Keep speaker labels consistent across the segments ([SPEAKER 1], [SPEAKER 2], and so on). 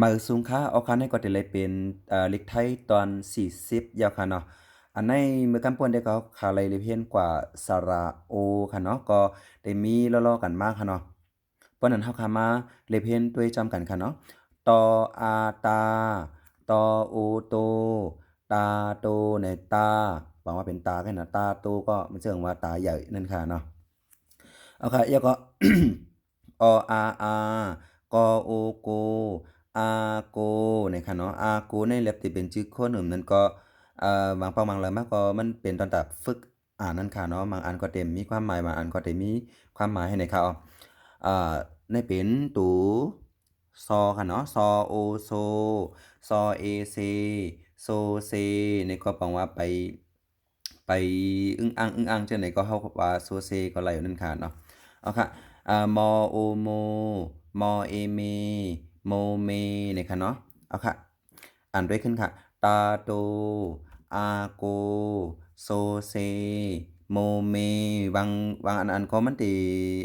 [SPEAKER 1] มาสูงค่าเอาคันให้ก็ได้เลยเป็นเอ่อเล็กไทยตอน 40 ยาวค่ะเนาะอันในมือกำปวนได้ก็ขาไลเลยเพียนกว่าสระโอค่ะเนาะก็ได้มีล้อๆกันมากค่ะเนาะเพราะนั้นเฮาค่ะมาเลยเพียนด้วยจำกันค่ะเนาะตออาตาตอโอโต ตาโตในตาบอกว่าเป็นตากันนะตาโตก็มันเชิงว่าตาใหญ่นั่นค่ะเนาะเอาค่ะแล้วก็ออาอากอโอโก อาโกนะครับเนาะอาโกในแลบที่เป็นชื่อคนอื่นนั้นก็เอ่อบางปางบางแล้วมากก็มันเป็นตอนตับฝึกอ่านนั่นค่ะเนาะบางอันก็เต็มมีความหมายบางอันก็เต็มมีความหมายให้ในเขาอ่าในเป็นตูซอค่ะเนาะซอโอโซซอเอเซโซเซในก็แปลว่าไปไปอึ้งอังอึ้งอังเจังไดก็เฮาว่าโซเซก็ไหลอยู่นั่นค่ะเนาะเอาค่ะอ่ามอโอโมมอเอเม โมเมนี่ค่ะเนาะเอาค่ะ อ่านด้วยขึ้นค่ะ ตาโต อาโก โซเซ โมเม บางบางอันอันก็มันติ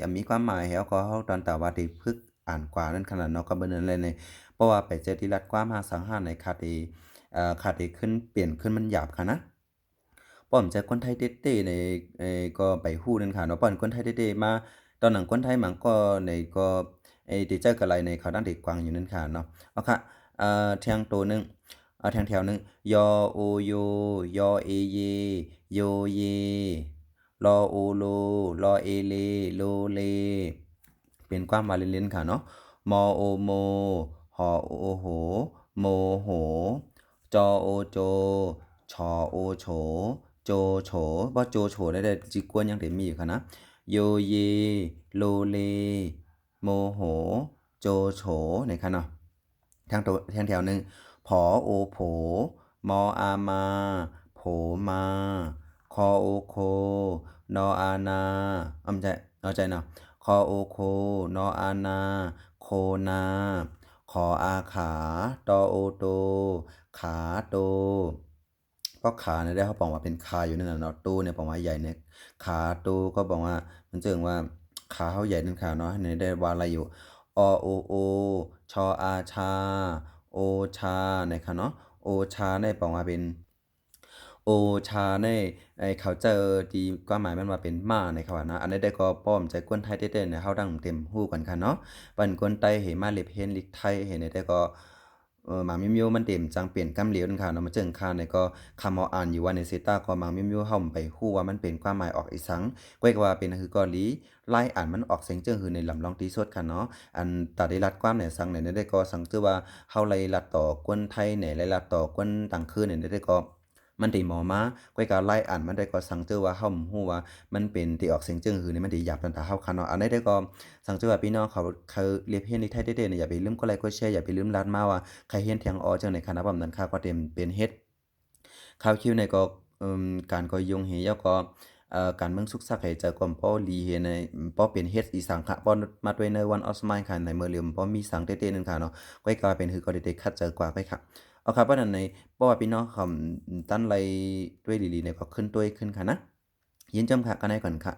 [SPEAKER 1] อ่ามีความหมายแล้วก็เฮาตอนตาว่าติพึกอ่านกว่านั้นขนาดเนาะก็บ่นั่นเลยในเพราะว่าไปเจอที่รัฐความหาสังหารในคาติเอ่อคาติขึ้นเปลี่ยนขึ้นมันหยาบค่ะนะป้อมจากคนไทยเต๊ๆในก็ไปฮู้นั่นค่ะเนาะป้อนคนไทยเต๊ๆมาตอนหนังคนไทยมันก็ในก็ ไอ้ที่เจอกับไรในเขาดังที่กวางอยู่นั่นค่ะเนาะเอาค่ะเอ่าเทียงตัวหนึงเอ่าแถวหนึงยอโอโยยอเอเยโยเยลอโอโลลอเอเลโลเล เป็นความมายเล่นๆค่ะเนาะมอโอโมหอโอโหโมโหจอโอโจชอโอโฉโจโฉบ่าโจโฉได้แต่จิกวนยังได้มีอยู่ค่ะนะโยเยโลเล โมโห โจโฉนี่ค่ะเนาะทางตัวทางแถวหนึ่งผอโอโผ มออามา โผมา คอโอโคนออานาอำใจเอาใจเนาะคอโอโคนออานา โคนา ขออาขาตอโอโต ขาโตเพราะขาเนี่ยได้เขาบอกว่าเป็นคาอยู่นั่นน่ะเนาะตู้เนี่ยบอกว่าใหญ่เนี่ยขาตู้ก็บอกว่ามันเจิงว่า ขาเขาใหญ่นั่นค่ะเนาะในได้วาอะไรอยู่อโอโอชออาชา โอชาเนี่ยค่ะเนาะโอชาเนี่ยบอกว่าเป็นโอชาในไอเขาเจอทีความหมายมันว่าเป็นมาในเขาว่านะ อันนี้ได้ก็ป้อมใจกวนไทยเต้ๆเนี่ยเฮาดังเต็มฮู้กันค่ะเนาะปันกวนไตเฮมาเล็บเฮนลิกไทยเห็นได้ก็ เออหมางมิมิวมันเต็มจังเปลี่ยนกำเหลวนั่นค่ะเนาะมาเจิงค่ะเนี่ยก็คำเอาอ่านอยู่ว่าในเซต้าก็หมางมิมยูเฮาไปฮู้ว่ามันเป็นความหมายออกอีสังก้อยก็ว่าเป็นคือกอลีไล่อ่านมันออกเสียงเจิงคือในลำลองตีสดค่ะเนาะอันตาได้รัดความเนี่ยสังเนี่ยได้ก็สังชื่อว่าเฮาไล่รัดต่อกวนไทยเนี่ยไล่รัดต่อกวนต่างคืนเนี่ยได้ก็ มันได้หมอมาก้อยก็ไล่อ่านมันได้ก็สังเจอว่าเฮาฮู้ว่า มันเป็นที่ออกเสียงจิ้งหือนี่มันได้หยาบตันตาเฮาค่ะเนาะอันนี้ได้ก็สังเจอว่าพี่น้องเขาเขาเรียนเรียนในไทยเด้ๆเนี่ยอย่าไปลืมกดไลค์กดแชร์อย่าไปลืมรัดมาว่าใครเรียนเถียงออจังได๋ค่ะนะบ่นั้นค่ะก็เต็มเป็นเฮ็ดข่าวคิวในก็การก็ยงเฮยก็เอ่อการเมืองสุกซักให้เจอก่อมป้อลีเฮในป้อเป็นเฮ็ดอีสังค่ะป้อมาด้วยในวันออสมายค่ะในเมื่อเหลี่ยมป้อมีสังเต้ๆนึงค่ะเนาะก้อยก็เป็นคือก็ได้คัดเจอกว่าก้อยค่ะ เอาครับเพราะนั้นในเพราะว่าพี่น้องคำตั้นไรด้วยลีๆเนี่ยก็ขึ้นต้วยขึ้นค่ะนะยินจมค่ะกันได้ก่อนค่ะ